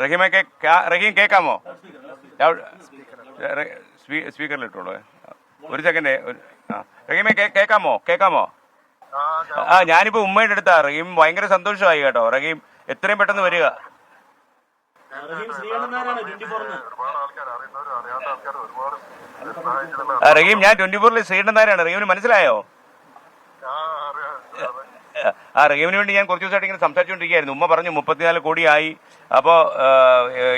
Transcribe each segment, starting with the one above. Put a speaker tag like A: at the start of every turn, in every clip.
A: റഹീമെ കേ- കാ- റഹീം കേൾക്കാമോ സ്പീക്കറിൽ ഇട്ടോളൂ. ഒരു സെക്കൻഡ് ആ. റഹീമെ കേ- കേൾക്കാമോ കേൾക്കാമോ ആ ഞാനിപ്പോ ഉമ്മയുടെ അടുത്താ. റഹീം ഭയങ്കര സന്തോഷമായി കേട്ടോ. റഹീം എത്രയും പെട്ടെന്ന് വരിക.
B: റഹീം
A: ഞാൻ ട്വന്റി ഫോറിൽ ശ്രീകണ്ഠനാരാണ് റഹീമിന് മനസ്സിലായോ?
C: ആ
A: റഹീമിന് വേണ്ടി ഞാൻ കുറച്ച് ദിവസമായിട്ട് ഇങ്ങനെ സംസാരിച്ചുകൊണ്ടിരിക്കുകയായിരുന്നു. ഉമ്മ പറഞ്ഞു മുപ്പത്തിനാല് കോടിയായി. അപ്പോൾ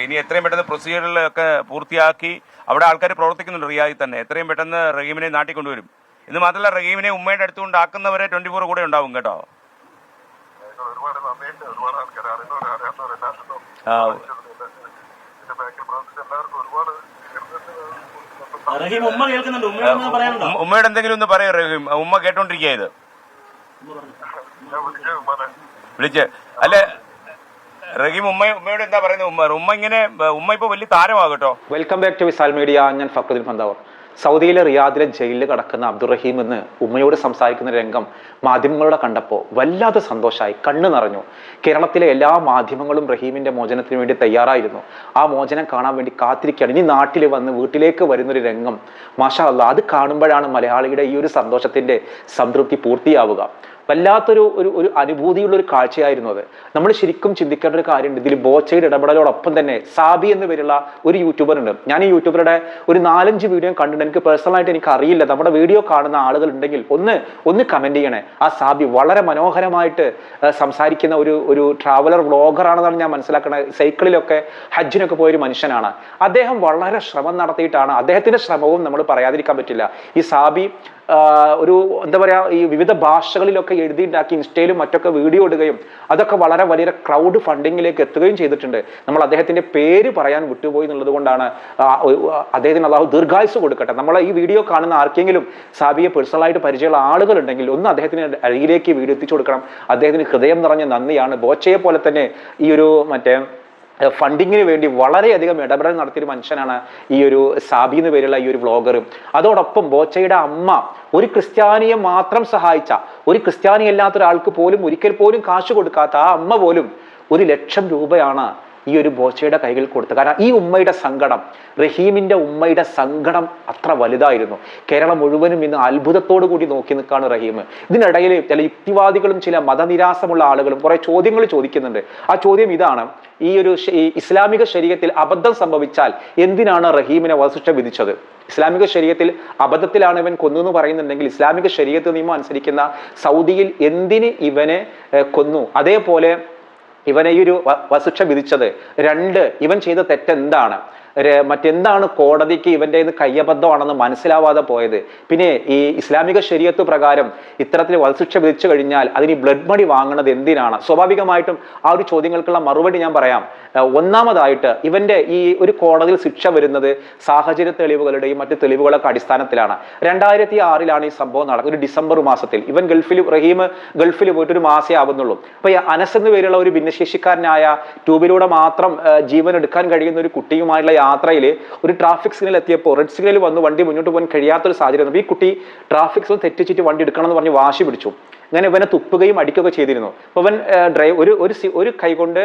A: ഇനി എത്രയും പെട്ടെന്ന് പ്രൊസീജിയറിലൊക്കെ പൂർത്തിയാക്കി അവിടെ ആൾക്കാർ പ്രവർത്തിക്കുന്നുണ്ട് റിയാദിൽ തന്നെ. എത്രയും പെട്ടെന്ന് റഹീമിനെ നാട്ടിൽ കൊണ്ടുവരും. ഇത് മാത്രമല്ല റഹീമിനെ ഉമ്മയുടെ അടുത്തുകൊണ്ട് ആക്കുന്നവരെ ട്വന്റി ഫോർ കൂടെ ഉണ്ടാവും കേട്ടോ.
B: ഉമ്മയോട്
A: എന്തെങ്കിലും ഒന്ന് പറയൂ റഹീം. ഉമ്മ കേട്ടോണ്ടിരിക്കുക ഇത്. വിളിച്ച് അല്ലെ? റഹീം ഉമ്മ ഉമ്മയോട് എന്താ പറയുന്നത്? ഉമ്മ ഉമ്മ ഇങ്ങനെ ഉമ്മ ഇപ്പൊ വലിയ താരമാകട്ടോ
D: welcome back to Visal media ഞാൻ ഫക്രുദ്ദീൻ ഫന്താവർ സൗദിയിലെ റിയാദിലെ ജയിലിൽ കിടക്കുന്ന അബ്ദുറഹീം എന്ന് ഉമ്മയോട് സംസാരിക്കുന്ന രംഗം മാധ്യമങ്ങളുടെ കണ്ടപ്പോൾ വല്ലാതെ സന്തോഷമായി കണ്ണു നിറഞ്ഞു. കേരളത്തിലെ എല്ലാ മാധ്യമങ്ങളും റഹീമിന്റെ മോചനത്തിന് വേണ്ടി തയ്യാറായിരുന്നു. ആ മോചനം കാണാൻ വേണ്ടി കാത്തിരിക്കുകയാണ്. ഇനി നാട്ടിൽ വന്ന് വീട്ടിലേക്ക് വരുന്നൊരു രംഗം. മാഷാ അത് കാണുമ്പോഴാണ് മലയാളിയുടെ ഈ ഒരു സന്തോഷത്തിന്റെ സംതൃപ്തി പൂർത്തിയാവുക. വല്ലാത്തൊരു ഒരു ഒരു അനുഭൂതിയുള്ള ഒരു കാഴ്ചയായിരുന്നു അത്. നമ്മൾ ശരിക്കും ചിന്തിക്കേണ്ട ഒരു കാര്യമുണ്ട്. ഇതിൽ ബോച്ചയുടെ ഇടപെടലോടൊപ്പം തന്നെ സാബി എന്ന് പേരുള്ള ഒരു യൂട്യൂബർ ഉണ്ട്. ഞാൻ ഈ യൂട്യൂബറുടെ ഒരു നാലഞ്ച് വീഡിയോ കണ്ടിട്ട് എനിക്ക് പേഴ്സണലായിട്ട് എനിക്ക് അറിയില്ല. നമ്മുടെ വീഡിയോ കാണുന്ന ആളുകൾ ഉണ്ടെങ്കിൽ ഒന്ന് ഒന്ന് കമന്റ് ചെയ്യണേ. ആ സാബി വളരെ മനോഹരമായിട്ട് സംസാരിക്കുന്ന ഒരു ഒരു ട്രാവലർ വ്ളോഗറാണെന്നാണ് ഞാൻ മനസ്സിലാക്കുന്നത് സൈക്കിളിലൊക്കെ ഹജ്ജിനൊക്കെ പോയൊരു മനുഷ്യനാണ്. അദ്ദേഹം വളരെ ശ്രമം നടത്തിയിട്ടാണ്. അദ്ദേഹത്തിന്റെ ശ്രമവും നമ്മൾ പറയാതിരിക്കാൻ പറ്റില്ല. ഈ സാബി ഒരു എന്താ പറയുക ഈ വിവിധ ഭാഷകളിലൊക്കെ എഴുതിയിട്ടുണ്ടാക്കി ഇൻസ്റ്റയിലും മറ്റൊക്കെ വീഡിയോ ഇടുകയും അതൊക്കെ വളരെ വലിയ ക്രൗഡ് ഫണ്ടിങ്ങിലേക്ക് എത്തുകയും ചെയ്തിട്ടുണ്ട്. നമ്മൾ അദ്ദേഹത്തിന്റെ പേര് പറയാൻ വിട്ടുപോയി എന്നുള്ളത് കൊണ്ടാണ് അദ്ദേഹത്തിന് അള്ളാഹു ദീർഘായുസ് കൊടുക്കട്ടെ. നമ്മൾ ഈ വീഡിയോ കാണുന്ന ആർക്കെങ്കിലും സാബിയെ പേഴ്സണലായിട്ട് പരിചയമുള്ള ആളുകൾ ഉണ്ടെങ്കിൽ ഒന്ന് അദ്ദേഹത്തിന് അരികിലേക്ക് വീഡിയോ എത്തിച്ചു കൊടുക്കണം. അദ്ദേഹത്തിന് ഹൃദയം നിറഞ്ഞ നന്ദിയാണ്. ബോച്ചയെ പോലെ തന്നെ ഈ ഒരു മറ്റേ ഫണ്ടിങ്ങിന് വേണ്ടി വളരെയധികം ഇടപെടൽ നടത്തിയൊരു മനുഷ്യനാണ് ഈ ഒരു സാബി എന്ന് പേരുള്ള ഈ ഒരു വ്ളോഗർ അതോടൊപ്പം ബോച്ചയുടെ അമ്മ ഒരു ക്രിസ്ത്യാനിയെ മാത്രം സഹായിച്ച ഒരു ക്രിസ്ത്യാനി അല്ലാത്ത ഒരാൾക്ക് പോലും ഒരിക്കൽ പോലും കാശ് കൊടുക്കാത്ത ആ അമ്മ പോലും ഒരു ലക്ഷം രൂപയാണ് ഈ ഒരു ബോച്ചയുടെ കൈകൾ കൊടുത്തത് കാരണം ഈ ഉമ്മയുടെ സങ്കടം റഹീമിന്റെ ഉമ്മയുടെ സങ്കടം അത്ര വലുതായിരുന്നു. കേരളം മുഴുവനും ഇന്ന് അത്ഭുതത്തോടു കൂടി നോക്കി നിൽക്കുകയാണ് റഹീം. ഇതിനിടയിൽ ചില യുക്തിവാദികളും ചില മതനിരാസമുള്ള ആളുകളും കുറേ ചോദ്യങ്ങൾ ചോദിക്കുന്നുണ്ട്. ആ ചോദ്യം ഇതാണ്. ഈ ഒരു ഇസ്ലാമിക ശരീരത്തിൽ അബദ്ധം സംഭവിച്ചാൽ എന്തിനാണ് റഹീമിനെ വധശിക്ഷ വിധിച്ചത്? ഇസ്ലാമിക ശരീരത്തിൽ അബദ്ധത്തിലാണ് ഇവൻ കൊന്നു എന്ന് പറയുന്നുണ്ടെങ്കിൽ ഇസ്ലാമിക ശരീരത്ത് നിയമം അനുസരിക്കുന്ന സൗദിയിൽ എന്തിന് ഇവനെ കൊന്നു? അതേപോലെ ഇവനെ ഈ ഒരു വ- വധശിക്ഷ വിധിച്ചത്. രണ്ട് ഇവൻ ചെയ്ത തെറ്റെന്താണ്? മറ്റെന്താണ് കോടതിക്ക് ഇവന്റെ ഇത് കയ്യബദ്ധമാണെന്ന് മനസ്സിലാവാതെ പോയത്? പിന്നെ ഈ ഇസ്ലാമിക ശരീരത്ത് പ്രകാരം ഇത്തരത്തിൽ വധശിക്ഷ വിധിച്ചു കഴിഞ്ഞാൽ അതിന് ബ്ലഡ് മണി വാങ്ങുന്നത് എന്തിനാണ്? സ്വാഭാവികമായിട്ടും ആ ഒരു ചോദ്യങ്ങൾക്കുള്ള മറുപടി ഞാൻ പറയാം. ഒന്നാമതായിട്ട് ഇവന്റെ ഈ ഒരു കോടതിയിൽ ശിക്ഷ വരുന്നത് സാഹചര്യ തെളിവുകളുടെയും മറ്റ് തെളിവുകളൊക്കെ അടിസ്ഥാനത്തിലാണ്. രണ്ടായിരത്തി ആറിലാണ് ഈ സംഭവം നടക്കുന്നത്. ഒരു ഡിസംബർ മാസത്തിൽ. ഇവൻ ഗൾഫിൽ റഹീം ഗൾഫിൽ പോയിട്ട് ഒരു മാസേ ആവുന്നുള്ളൂ. അപ്പൊ ഈ അനസ് എന്ന് പേരുള്ള ഒരു ഭിന്നശേഷിക്കാരനായ ട്യൂബിലൂടെ മാത്രം ജീവൻ എടുക്കാൻ കഴിയുന്ന ഒരു കുട്ടിയുമായുള്ള യാത്രയിൽ ഒരു ട്രാഫിക് സിഗ്നൽ എത്തിയപ്പോൾ റെഡ് സിഗ്നൽ വന്ന് വണ്ടി മുന്നോട്ട് പോകാൻ കഴിയാത്തൊരു സാഹചര്യം ഈ കുട്ടി ട്രാഫിക് സിഗ്നൽ തെറ്റിച്ചിട്ട് വണ്ടി എടുക്കണം എന്ന് പറഞ്ഞ് വാശി പിടിച്ചു. അങ്ങനെ ഇവനെ തുപ്പുകയും അടിക്കുകയൊക്കെ ചെയ്തിരുന്നു. അപ്പൊ അവൻ ഡ്രൈവ് ഒരു ഒരു ഒരു കൈ കൊണ്ട്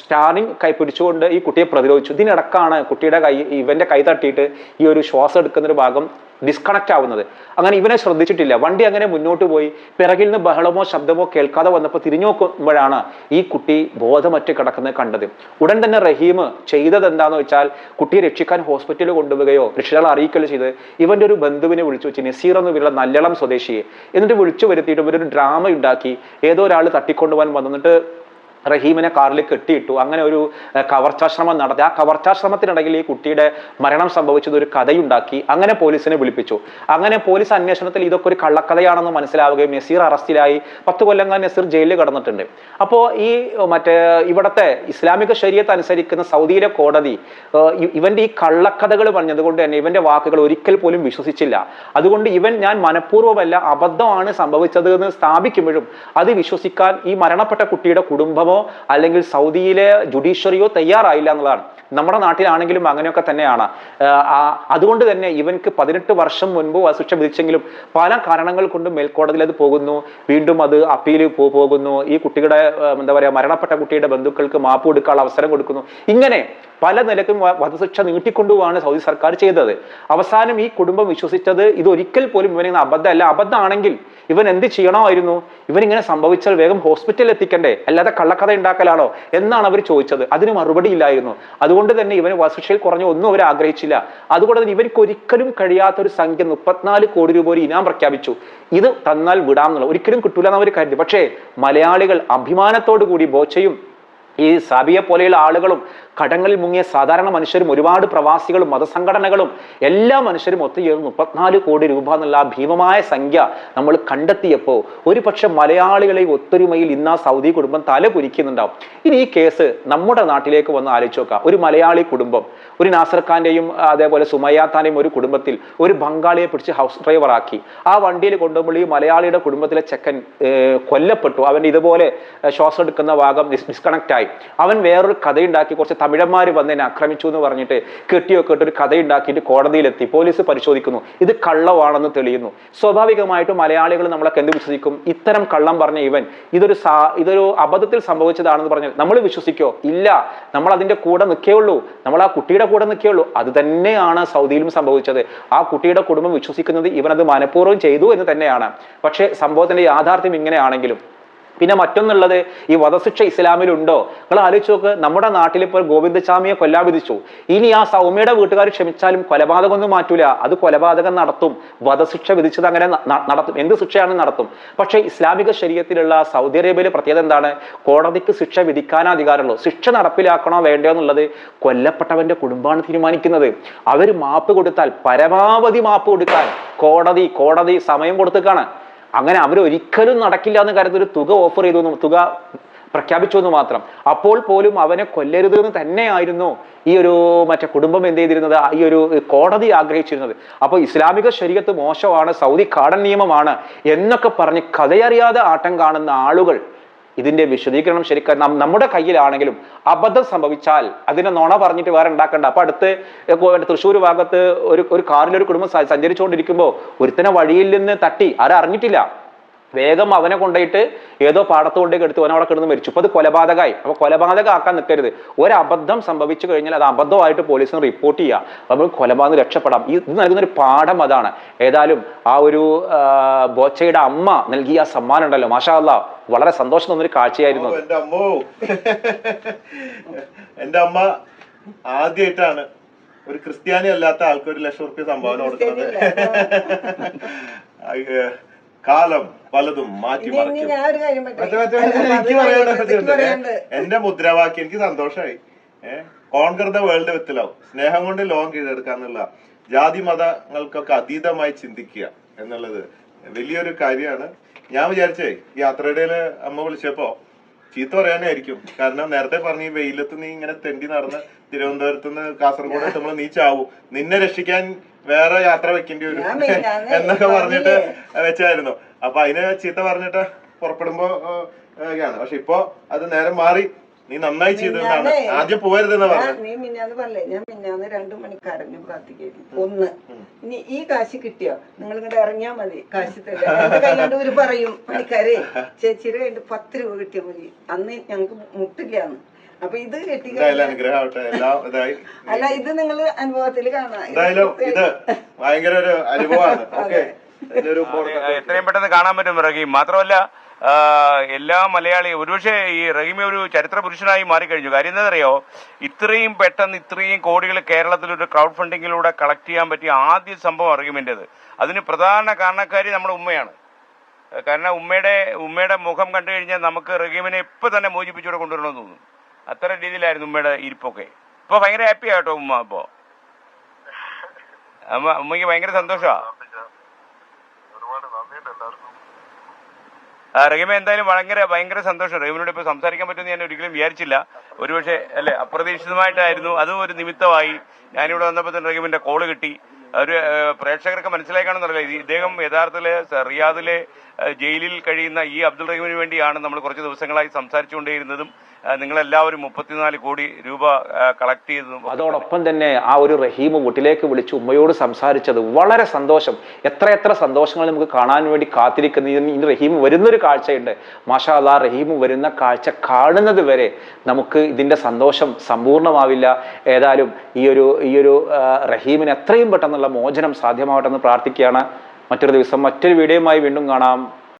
D: സ്റ്റാറിങ് കൈ പിടിച്ചുകൊണ്ട് ഈ കുട്ടിയെ പ്രതിരോധിച്ചു. ഇതിനിടക്കാണ് കുട്ടിയുടെ കൈ ഇവന്റെ കൈ തട്ടിയിട്ട് ഈ ഒരു ശ്വാസം എടുക്കുന്ന ഒരു ഭാഗം ഡിസ്കണക്ട് ആവുന്നത്. അങ്ങനെ ഇവനെ ശ്രദ്ധിച്ചിട്ടില്ല. വണ്ടി അങ്ങനെ മുന്നോട്ട് പോയി. പിറകിൽ നിന്ന് ബഹളമോ ശബ്ദമോ കേൾക്കാതെ വന്നപ്പോൾ തിരിഞ്ഞു നോക്കുമ്പോഴാണ് ഈ കുട്ടി ബോധമറ്റ് കിടക്കുന്നത് കണ്ടത്. ഉടൻ തന്നെ റഹീം ചെയ്തത് എന്താന്ന് വെച്ചാൽ കുട്ടിയെ രക്ഷിക്കാൻ ഹോസ്പിറ്റലിൽ കൊണ്ടുപോവുകയോ രക്ഷിതാളെ അറിയിക്കുകയോ ചെയ്ത് ഇവന്റെ ഒരു ബന്ധുവിനെ വിളിച്ചു വെച്ച് നസീർ എന്ന് പേരുള്ള നല്ലളം സ്വദേശിയെ എന്നിട്ട് വിളിച്ചു വരുത്തിയിട്ട് ഇവരൊരു ഡ്രാമ ഉണ്ടാക്കി. ഏതോ ഒരാൾ തട്ടിക്കൊണ്ടുപോകാൻ വന്നിട്ട് റഹീമിനെ കാറിൽ കെട്ടിയിട്ടു. അങ്ങനെ ഒരു കവർച്ചാശ്രമം നടത്തി. ആ കവർച്ചാശ്രമത്തിനിടയിൽ ഈ കുട്ടിയുടെ മരണം സംഭവിച്ചത് ഒരു കഥയുണ്ടാക്കി. അങ്ങനെ പോലീസിനെ വിളിപ്പിച്ചു. അങ്ങനെ പോലീസ് അന്വേഷണത്തിൽ ഇതൊക്കെ ഒരു കള്ളക്കഥയാണെന്ന് മനസ്സിലാവുകയും നസീർ അറസ്റ്റിലായി. പത്ത് കൊല്ലങ്ങൾ നസീർ ജയിലിൽ കടന്നിട്ടുണ്ട്. അപ്പോൾ ഈ മറ്റേ ഇവിടത്തെ ഇസ്ലാമിക ശരീരത്ത് അനുസരിക്കുന്ന സൗദിയിലെ കോടതി ഇവന്റെ ഈ കള്ളക്കഥകൾ പറഞ്ഞതുകൊണ്ട് തന്നെ ഇവന്റെ വാക്കുകൾ ഒരിക്കൽ പോലും വിശ്വസിച്ചില്ല. അതുകൊണ്ട് ഇവൻ ഞാൻ മനഃപൂർവമല്ല അബദ്ധമാണ് സംഭവിച്ചത് എന്ന് സ്ഥാപിക്കുമ്പോഴും അത് വിശ്വസിക്കാൻ ഈ മരണപ്പെട്ട കുട്ടിയുടെ കുടുംബമോ അല്ലെങ്കിൽ സൗദിയിലെ ജുഡീഷ്യറിയോ തയ്യാറായില്ല എന്നുള്ളതാണ്. നമ്മുടെ നാട്ടിലാണെങ്കിലും അങ്ങനെയൊക്കെ തന്നെയാണ്. അതുകൊണ്ട് തന്നെ ഇവൻക്ക് പതിനെട്ട് വർഷം മുൻപ് വധശിക്ഷ വിധിച്ചെങ്കിലും പല കാരണങ്ങൾ കൊണ്ട് മേൽക്കോടതിയിൽ അത് പോകുന്നു. വീണ്ടും അത് അപ്പീൽ പോകുന്നു. ഈ കുട്ടിയുടെ എന്താ പറയുക മരണപ്പെട്ട കുട്ടിയുടെ ബന്ധുക്കൾക്ക് മാപ്പ് കൊടുക്കാനുള്ള അവസരം കൊടുക്കുന്നു. ഇങ്ങനെ പല നിലക്കും വധശിക്ഷ നീട്ടിക്കൊണ്ടുപോവാണ് സൗദി സർക്കാർ ചെയ്തത്. അവസാനം ഈ കുടുംബം വിശ്വസിച്ചത് ഇത് ഒരിക്കൽ പോലും ഇവനെ അബദ്ധമല്ല. അബദ്ധമാണെങ്കിൽ ഇവൻ എന്ത് ചെയ്യണമായിരുന്നു? ഇവൻ ഇങ്ങനെ സംഭവിച്ചാൽ വേഗം ഹോസ്പിറ്റലിൽ എത്തിക്കണ്ടേ? അല്ലാതെ കള്ളക്കഥ ഉണ്ടാക്കലാണോ എന്നാണ് അവർ ചോദിച്ചത്. അതിന് മറുപടി ഇല്ലായിരുന്നു. അതുകൊണ്ട് തന്നെ ഇവന് വസുഷയിൽ കുറഞ്ഞ ഒന്നും അവർ ആഗ്രഹിച്ചില്ല. അതുകൊണ്ട് തന്നെ ഇവർക്ക് ഒരിക്കലും കഴിയാത്ത ഒരു സംഖ്യ മുപ്പത്തിനാല് കോടി രൂപ ഒരു ഇനാം പ്രഖ്യാപിച്ചു. ഇത് തന്നാൽ വിടാം വിടാമെന്നുള്ള ഒരിക്കലും കിട്ടൂല എന്ന് അവർ കരുതി. പക്ഷേ മലയാളികൾ അഭിമാനത്തോടു കൂടി ബോച്ചയും ഈ സാബിയെ പോലെയുള്ള ആളുകളും കടങ്ങളിൽ മുങ്ങിയ സാധാരണ മനുഷ്യരും ഒരുപാട് പ്രവാസികളും മതസംഘടനകളും എല്ലാ മനുഷ്യരും ഒത്തുചേർന്ന് മുപ്പത്തിനാല് കോടി രൂപ എന്നുള്ള ഭീമമായ സംഖ്യ നമ്മൾ കണ്ടെത്തിയപ്പോൾ ഒരു പക്ഷെ മലയാളികളെ ഒത്തൊരുമയിൽ ഇന്ന് ആ സൗദി കുടുംബം തല കുരിക്കുന്നുണ്ടാവും ഇനി ഈ കേസ് നമ്മുടെ നാട്ടിലേക്ക് വന്ന് ആലോചിച്ച് നോക്കാം. ഒരു മലയാളി കുടുംബം ഒരു നാസർ ഖാന്റെയും അതേപോലെ സുമയ്യാത്താന്റെയും ഒരു കുടുംബത്തിൽ ഒരു ബംഗാളിയെ പിടിച്ച് ഹൗസ് ഡ്രൈവർ ആക്കി. ആ വണ്ടിയിൽ കൊണ്ടുപോകുമ്പോൾ ഈ മലയാളിയുടെ കുടുംബത്തിലെ ചെക്കൻ കൊല്ലപ്പെട്ടു. അവൻ ഇതുപോലെ ശ്വാസം എടുക്കുന്ന ഭാഗം ഡിസ്കണക്റ്റ് ആയി. അവൻ വേറൊരു കഥയുണ്ടാക്കി കുറച്ച് തമിഴന്മാർ വന്ന് എന്നെ ആക്രമിച്ചു എന്ന് പറഞ്ഞിട്ട് കെട്ടിയോ ഇട്ട് ഒരു കഥയുണ്ടാക്കിയിട്ട് കോടതിയിലെത്തി. പോലീസ് പരിശോധിക്കുന്നു. ഇത് കള്ളമാണെന്ന് തെളിയുന്നു. സ്വാഭാവികമായിട്ടും മലയാളികൾ നമ്മളൊക്കെ എന്ത് വിശ്വസിക്കും? ഇത്തരം കള്ളം പറഞ്ഞ ഇവൻ ഇതൊരു സാ ഇതൊരു അബദ്ധത്തിൽ സംഭവിച്ചതാണെന്ന് പറഞ്ഞാൽ നമ്മൾ വിശ്വസിക്കോ? ഇല്ല. നമ്മൾ അതിന്റെ കൂടെ നിൽക്കേ ഉള്ളൂ. നമ്മൾ ആ കുട്ടിയുടെ കൂടെ നിൽക്കേയുള്ളൂ അത് തന്നെയാണ് സൗദിയിലും സംഭവിച്ചത്. ആ കുട്ടിയുടെ കുടുംബം വിശ്വസിക്കുന്നത് അത് മനഃപൂർവം ചെയ്തു എന്ന് തന്നെയാണ്. പക്ഷേ സംഭവത്തിന്റെ യാഥാർത്ഥ്യം ഇങ്ങനെയാണെങ്കിലും പിന്നെ മറ്റൊന്നുള്ളത് ഈ വധശിക്ഷ ഇസ്ലാമിലുണ്ടോ? നിങ്ങൾ ആലോചിച്ച് നോക്ക് നമ്മുടെ നാട്ടിൽ ഇപ്പോൾ ഗോവിന്ദസ്വാമിയെ കൊല്ലാ വിധിച്ചു. ഇനി ആ സൗമ്യയുടെ വീട്ടുകാർ ക്ഷമിച്ചാലും കൊലപാതകമൊന്നും മാറ്റൂല. അത് കൊലപാതകം നടത്തും. വധശിക്ഷ വിധിച്ചത് അങ്ങനെ നടത്തും. എന്ത് ശിക്ഷയാണ് നടത്തും? പക്ഷേ ഇസ്ലാമിക ശരീരത്തിലുള്ള സൗദി അറേബ്യയിലെ പ്രത്യേകത എന്താണ്? കോടതിക്ക് ശിക്ഷ വിധിക്കാനേ അധികാരമുള്ളൂ. ശിക്ഷ നടപ്പിലാക്കണോ വേണ്ടയോ എന്നുള്ളത് കൊല്ലപ്പെട്ടവന്റെ കുടുംബമാണ് തീരുമാനിക്കുന്നത്. അവർ മാപ്പ് കൊടുത്താൽ പരമാവധി മാപ്പ് കൊടുക്കാൻ കോടതി കോടതി സമയം കൊടുത്തേക്കാണ് അങ്ങനെ അവർ ഒരിക്കലും നടക്കില്ല എന്ന് കരുതി ഒരു തുക ഓഫർ ചെയ്തു തുക പ്രഖ്യാപിച്ചു എന്ന് മാത്രം. അപ്പോൾ പോലും അവനെ കൊല്ലരുത് എന്ന് തന്നെയായിരുന്നു ഈ ഒരു മറ്റേ കുടുംബം എന്ത് ചെയ്തിരുന്നത്? ഈ ഒരു കോടതി ആഗ്രഹിച്ചിരുന്നത്. അപ്പോൾ ഇസ്ലാമിക ശരീരത്ത് മോശമാണ് സൗദി കാടൻ നിയമമാണ് എന്നൊക്കെ പറഞ്ഞ് കഥയറിയാതെ ആട്ടം കാണുന്ന ആളുകൾ ഇതിന്റെ വിശദീകരണം ശരിക്കും നമ്മുടെ കയ്യിലാണെങ്കിലും അബദ്ധം സംഭവിച്ചാൽ അതിനെ നോണ പറഞ്ഞിട്ട് വേറെ ഉണ്ടാക്കണ്ട. അപ്പൊ അടുത്ത് തൃശ്ശൂർ ഭാഗത്ത് ഒരു ഒരു കാറിൽ ഒരു കുടുംബം സഞ്ചരിച്ചുകൊണ്ടിരിക്കുമ്പോൾ ഒരുത്തനെ വഴിയിൽ നിന്ന് തട്ടി. ആരും അറിഞ്ഞിട്ടില്ല വേഗം അവനെ കൊണ്ടുപോയിട്ട് ഏതോ പാടത്തുകൊണ്ടേക്ക് എടുത്തു അവൻ അവിടെ കിടന്ന് മരിച്ചു. അപ്പൊ അത് കൊലപാതകമായി. അപ്പോൾ കൊലപാതകം ആക്കാൻ നിൽക്കരുത് ഒരു അബദ്ധം സംഭവിച്ചു കഴിഞ്ഞാൽ അത് അബദ്ധമായിട്ട് പോലീസിന് റിപ്പോർട്ട് ചെയ്യുക അപ്പോൾ കൊലപാതകം രക്ഷപ്പെടാം. ഈ ഇത് നൽകുന്ന ഒരു പാഠം അതാണ്. ഏതായാലും ആ ഒരു ബോച്ചയുടെ അമ്മ നൽകിയ ആ സമ്മാനം ഉണ്ടല്ലോ. മാഷാ അല്ലാ വളരെ സന്തോഷം തോന്നുന്നൊരു കാഴ്ചയായിരുന്നു എന്റെ
E: എന്റെ അമ്മോ. എന്റെ അമ്മ ആദ്യമായിട്ടാണ് ഒരു ക്രിസ്ത്യാനി അല്ലാത്ത ആൾക്ക് ഒരു ലക്ഷം റുപ്യ സംഭാവന കൊടുക്കുന്നത്. കാലം പലതും മാറ്റി
F: ഇനി ഇനി
E: മറിക്കും.
F: ഞാൻ ഒരു കാര്യം
E: മറ്റേ എനിക്ക് എന്റെ മുദ്രാവാക്യം എനിക്ക് സന്തോഷമായി ഏഹ് conquer the world with love സ്നേഹം കൊണ്ട് ലോകം കീഴടക്കാന്നുള്ള ജാതി മതങ്ങൾക്കൊക്കെ അതീതമായി ചിന്തിക്കുക എന്നുള്ളത് വലിയൊരു കാര്യമാണ്. ഞാൻ വിചാരിച്ചേ ഈ യാത്രയുടെ അമ്മ വിളിച്ചപ്പോ ചീത്ത പറയാനായിരിക്കും. കാരണം നേരത്തെ പറഞ്ഞ ഈ വെയിലത്ത് നീ ഇങ്ങനെ തെണ്ടി നടന്ന് തിരുവനന്തപുരത്ത് നിന്ന് കാസർഗോഡ് എത്തുമ്പോൾ നീ ചാവും. നിന്നെ രക്ഷിക്കാൻ വേറെ യാത്ര വെക്കേണ്ടി വരും എന്നൊക്കെ പറഞ്ഞിട്ട് വെച്ചായിരുന്നു. അപ്പൊ അതിന് ചീത്ത പറഞ്ഞിട്ട് പുറപ്പെടുമ്പോ ആണ് പക്ഷെ ഇപ്പോ അത് നേരെ മാറി നീ നന്നായി ചെയ്തതാണ് ആദ്യം പോകരുതെന്ന് പറഞ്ഞു
F: നീ മിന്നാന്ന് പറഞ്ഞേ ഞാൻ മിന്നാന്ന് രണ്ടു മണിക്കാരന് പ്രാർത്ഥിക്കായിരുന്നു ഒന്ന്. ഇനി ഈ കാശ് കിട്ടിയോ? നിങ്ങൾ ഇങ്ങോട്ട് ഇറങ്ങിയാ മതി. കാശ് തരാം കൈകൊണ്ട് ഒരു പറയും പണിക്കാരെ ചേച്ചിയുടെ കയ്യിൽ പത്ത് രൂപ കിട്ടിയാൽ മതി. അന്ന് ഞങ്ങൾക്ക് മുട്ടില്ലാന്ന്. അപ്പൊ ഇത് കിട്ടി അല്ല ഇത് നിങ്ങൾ അനുഭവത്തിൽ കാണാം. ഇത്
E: എന്തായാലും ഇത് ഭയങ്കര ഒരു അനുഭവമാണ്. ഓക്കെ
A: എത്രയും പെട്ടെന്ന് കാണാൻ പറ്റും മാത്രമല്ല എല്ലാ മലയാളി ഒരുപക്ഷെ ഈ റഹീം ഒരു ചരിത്ര പുരുഷനായി മാറിക്കഴിഞ്ഞു. കാര്യം എന്താണെന്നറിയോ? ഇത്രയും പെട്ടെന്ന് ഇത്രയും കോടികൾ കേരളത്തിൽ ഒരു ക്രൗഡ് ഫണ്ടിങ്ങിലൂടെ കളക്ട് ചെയ്യാൻ പറ്റിയ ആദ്യ സംഭവം റഹീമിന്റെത്. അതിന് പ്രധാന കാരണക്കാരി നമ്മുടെ ഉമ്മയാണ്. കാരണം ഉമ്മയുടെ ഉമ്മയുടെ മുഖം കണ്ടു കഴിഞ്ഞാൽ നമുക്ക് റഹീമിനെ ഇപ്പം തന്നെ മോചിപ്പിച്ചുകൂടെ കൊണ്ടുവരണമെന്ന് തോന്നും. അത്ര രീതിയിലായിരുന്നു ഉമ്മയുടെ ഇരിപ്പൊക്കെ. ഇപ്പൊ ഭയങ്കര ഹാപ്പി ആട്ടോ ഉമ്മ ഇപ്പോ. അമ്മ ഉമ്മയ്ക്ക് ഭയങ്കര സന്തോഷമാണ്
C: ഒരുപാട് നന്ദിയുണ്ട് എല്ലാവർക്കും
A: ആ, റഹീമ എന്തായാലും ഭയങ്കര ഭയങ്കര സന്തോഷം. റഹീമിനോട് ഇപ്പൊ സംസാരിക്കാൻ പറ്റുമെന്ന് ഞാൻ ഒരിക്കലും വിചാരിച്ചില്ല. ഒരുപക്ഷെ അല്ലെ അപ്രതീക്ഷിതമായിട്ടായിരുന്നു. അതും ഒരു നിമിത്തമായി ഞാനിവിടെ വന്നപ്പോൾ തന്നെ റഹീമിന്റെ കോൾ കിട്ടി. ഒരു പ്രേക്ഷകർക്ക് മനസ്സിലാക്കാണെന്നറിയില്ല ഇദ്ദേഹം യഥാർത്ഥത്തിൽ റിയാദിലെ ജയിലിൽ കഴിയുന്ന ഈ അബ്ദുൾ റഹീമിന് വേണ്ടിയാണ് നമ്മൾ കുറച്ച് ദിവസങ്ങളായി സംസാരിച്ചുകൊണ്ടേയിരുന്നതും. നിങ്ങളെല്ലാവരും മുപ്പത്തിനാല് കോടി രൂപ കളക്ട് ചെയ്തു.
D: അതോടൊപ്പം തന്നെ ആ ഒരു റഹീം വീട്ടിലേക്ക് വിളിച്ച് ഉമ്മയോട് സംസാരിച്ചത് വളരെ സന്തോഷം. എത്ര എത്ര സന്തോഷങ്ങൾ നമുക്ക് കാണാൻ വേണ്ടി കാത്തിരിക്കുന്ന. ഇനി റഹീം വരുന്നൊരു കാഴ്ചയുണ്ട്. മാഷാ അല്ലാ റഹീം വരുന്ന കാഴ്ച കാണുന്നത് വരെ നമുക്ക് ഇതിന്റെ സന്തോഷം സമ്പൂർണമാവില്ല ഏതായാലും ഈ ഒരു ഈ ഒരു റഹീമിന് എത്രയും പെട്ടെന്നുള്ള മോചനം സാധ്യമാവട്ടെ എന്ന് പ്രാർത്ഥിക്കുകയാണ്. മറ്റൊരു ദിവസം മറ്റൊരു വീഡിയോയുമായി വീണ്ടും കാണാം.